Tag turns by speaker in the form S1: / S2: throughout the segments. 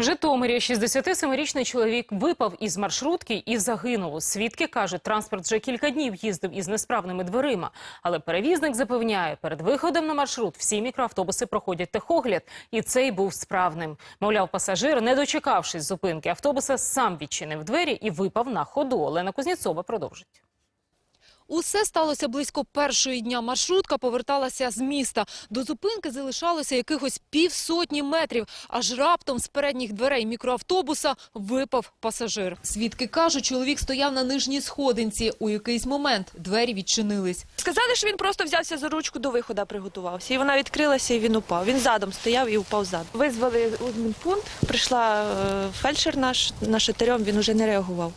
S1: В Житомирі 67-річний чоловік випав із маршрутки і загинув. Свідки кажуть, транспорт вже кілька днів їздив із несправними дверима. Але перевізник запевняє, перед виходом на маршрут всі мікроавтобуси проходять техогляд, і цей був справним. Мовляв, пасажир, не дочекавшись зупинки автобуса, сам відчинив двері і випав на ходу. Олена Кузнєцова продовжить.
S2: Усе сталося близько першої дня. Маршрутка поверталася з міста. До зупинки залишалося якихось півсотні метрів. Аж раптом з передніх дверей мікроавтобуса випав пасажир. Свідки кажуть, чоловік стояв на нижній сходинці. У якийсь момент двері відчинились.
S3: Сказали, що він просто взявся за ручку до виходу, приготувався. І вона відкрилася, і він упав. Він задом стояв і упав задом. Визвали пункт, прийшла е, фельдшер наш на шатарем, він уже не реагував.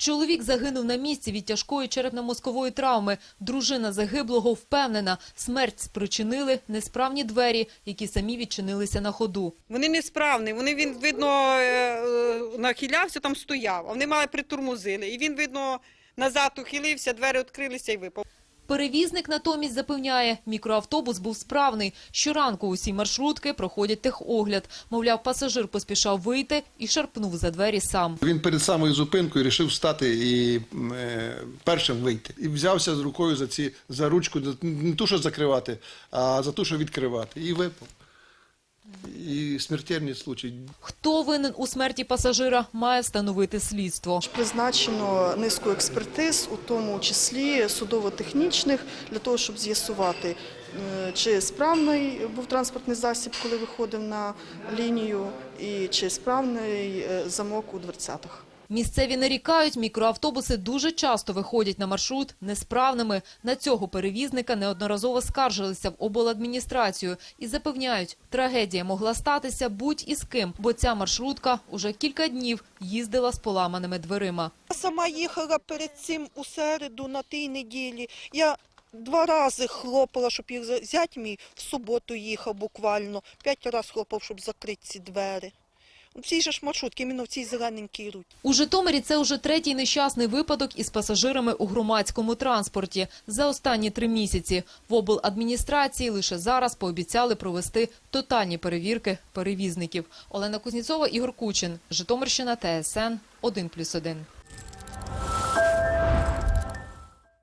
S2: Чоловік загинув на місці від тяжкої черепно-мозкової травми. Дружина загиблого впевнена, смерть спричинили несправні двері, які самі відчинилися на ходу.
S4: Вони несправні, вони він, видно, е, е, нахилявся, там стояв, а вони мали притурмузили, І він, видно, назад ухилився, двері відкрилися і випав.
S2: Перевізник натомість запевняє, мікроавтобус був справний. Щоранку усі маршрутки проходять техогляд. Мовляв, пасажир поспішав вийти і шарпнув за двері сам.
S5: Він перед самою зупинкою вирішив встати і е, першим вийти. І взявся з рукою за ці за ручку, не ту, що закривати, а за ту, що відкривати. І випав. І смертельні случай.
S2: Хто винен у смерті пасажира, має встановити слідство.
S6: Призначено низку експертиз, у тому числі судово-технічних, для того, щоб з'ясувати, е, чи справний був транспортний засіб, коли виходив на лінію, і чи справний е, замок у дверцятах.
S2: Місцеві нарікають, мікроавтобуси дуже часто виходять на маршрут несправними. На цього перевізника неодноразово скаржилися в обладміністрацію і запевняють, трагедія могла статися будь із ким, бо ця маршрутка уже кілька днів їздила з поламаними дверима.
S7: Я сама їхала перед цим у середу на тій неділі. Я два рази хлопала, щоб їх зять мій в суботу їхав буквально. П'ять разів хлопав, щоб закрити ці двері. У цій же ж маршрутці, іменно в цій зелененькій руті.
S2: У Житомирі це уже третій нещасний випадок із пасажирами у громадському транспорті. За останні три місяці в обладміністрації лише зараз пообіцяли провести тотальні перевірки перевізників. Олена Кузнєцова, Ігор Кучин, Житомирщина, ТСН 1+,1.